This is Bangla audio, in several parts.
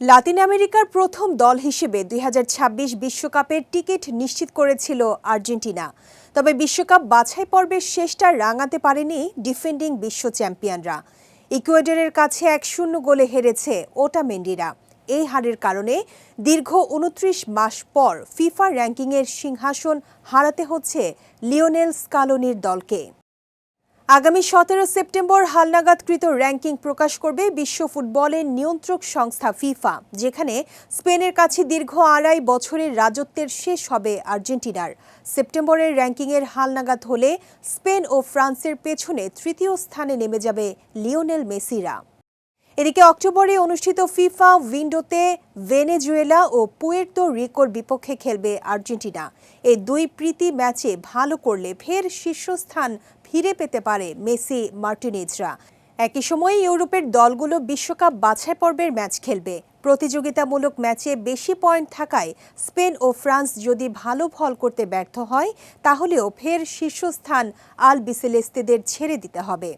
লাতিন আমেরিকার প্রথম দল হিসেবে দুই বিশ্বকাপের টিকিট নিশ্চিত করেছিল আর্জেন্টিনা। তবে বিশ্বকাপ বাছাই পর্বের শেষটা রাঙাতে পারেনি ডিফেন্ডিং বিশ্ব চ্যাম্পিয়নরা। ইকুয়েডরের কাছে এক শূন্য গোলে হেরেছে ওটামেন্ডিরা। এই হারের কারণে দীর্ঘ উনত্রিশ মাস পর ফিফা র্যাঙ্কিংয়ের সিংহাসন হারাতে হচ্ছে লিওনেল স্কালোনির দলকে। আগামী সতেরো সেপ্টেম্বর হালনাগাদকৃত র্যাঙ্কিং প্রকাশ করবে বিশ্ব ফুটবলের নিয়ন্ত্রক সংস্থা ফিফা, যেখানে স্পেনের কাছে দীর্ঘ আড়াই বছরের রাজত্বের শেষ হবে আর্জেন্টিনার। সেপ্টেম্বরের র্যাঙ্কিংয়ের হালনাগাদ হলে স্পেন ও ফ্রান্সের পেছনে তৃতীয় স্থানে নেমে যাবে লিওনেল মেসিরা। এদিকে অক্টোবরে অনুষ্ঠিত ফিফা উইন্ডোতে ভেনেজুয়েলা ও পুয়ের্তো রিকোর বিপক্ষে খেলবে আর্জেন্টিনা। এই দুই প্রীতি ম্যাচে ভালো করলে ফের শীর্ষস্থান ফিরে পেতে পারে মেসি মার্টিনেজরা। একই সময়ে ইউরোপের দলগুলো বিশ্বকাপ বাছাই পর্বের ম্যাচ খেলবে। প্রতিযোগিতামূলক ম্যাচে বেশি পয়েন্ট থাকায় স্পেন ও ফ্রান্স যদি ভালো ফল করতে ব্যর্থ হয়, তাহলেও ফের শীর্ষস্থান আল বিসেলেস্তেদের ছেড়ে দিতে হবে।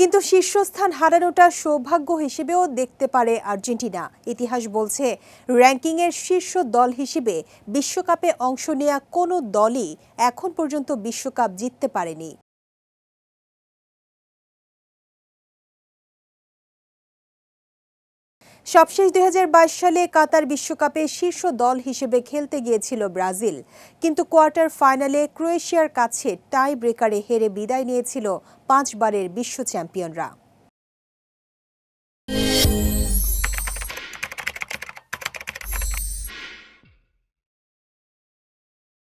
কিন্তু শীর্ষস্থান হারানোটা সৌভাগ্য হিসেবেও দেখতে পারে আর্জেন্টিনা। ইতিহাস বলছে, র্যাঙ্কিংয়ের শীর্ষ দল হিসেবে বিশ্বকাপে অংশ নেওয়া কোনো দলই এখন পর্যন্ত বিশ্বকাপ জিততে পারেনি। সবশেষ দু হাজার বাইশ সালে কাতার বিশ্বকাপে শীর্ষ দল হিসেবে খেলতে গিয়েছিল ব্রাজিল। কিন্তু কোয়ার্টার ফাইনালে ক্রোয়েশিয়ার কাছে টাই ব্রেকারে হেরে বিদায় নিয়েছিল পাঁচবারের বিশ্ব চ্যাম্পিয়নরা।